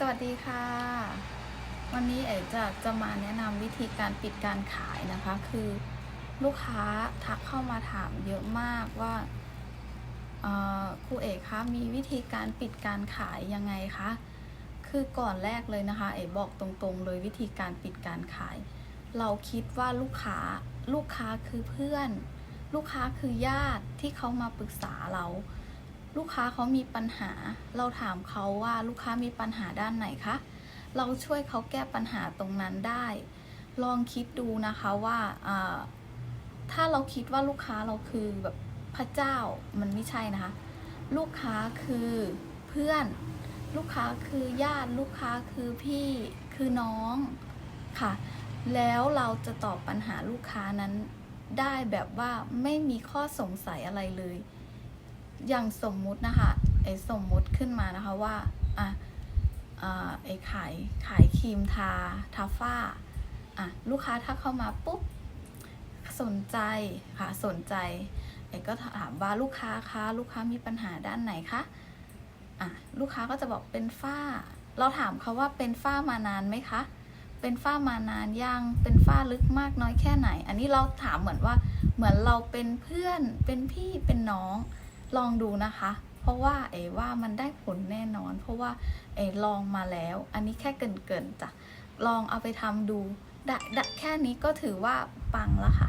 สวัสดีค่ะ วันนี้เอ๋จะจะมาแนะนำวิธีการปิดการขายนะคะ คือลูกค้าทักเข้ามาถามเยอะมากว่าเออครูเอกคะมีวิธีการปิดการขายยังไงคะ คือก่อนแรกเลยนะคะ เอ๋บอกตรงๆ เลยวิธีการปิดการขาย เราคิดว่าลูกค้าลูกค้าคือเพื่อน ลูกค้าคือญาติที่เขามาปรึกษาเรา ลูกค้าเขามีปัญหา เราถามเขาว่าลูกค้ามีปัญหาด้านไหนคะ เราช่วยเขาแก้ปัญหาตรงนั้นได้ ลองคิดดูนะคะว่าถ้าเราคิดว่าลูกค้าเราคือแบบพระเจ้ามันไม่ใช่นะคะ ลูกค้าคือเพื่อน ลูกค้าคือญาติ ลูกค้าคือพี่คือน้องค่ะ แล้วเราจะตอบปัญหาลูกค้านั้นได้แบบว่าไม่มีข้อสงสัยอะไรเลย อย่างสมมุตินะคะไอ้สมมุติขึ้นมานะคะว่าอะอ่าไอ้ขายขายครีมทาทาฝ้าอะลูกค้าถ้าเข้ามาปุ๊บสนใจค่ะสนใจไอ้ก็ถามว่าลูกค้าคะลูกค้ามีปัญหาด้านไหนคะอะลูกค้าก็จะบอกเป็นฝ้า เราถามเขาว่าเป็นฝ้ามานานไหมคะเป็นฝ้ามานานยังเป็นฝ้าลึกมากน้อยแค่ไหน อันนี้เราถามเหมือนว่าเหมือนเราเป็นเพื่อนเป็นพี่เป็นน้อง ลองดูนะคะ เพราะว่าเอว่ามันได้ผลแน่นอน เพราะว่าเอลองมาแล้ว อันนี้แค่เกินๆจ้ะลองเอาไปทำดูได้ได้แค่นี้ก็ถือว่าปังแล้วค่ะ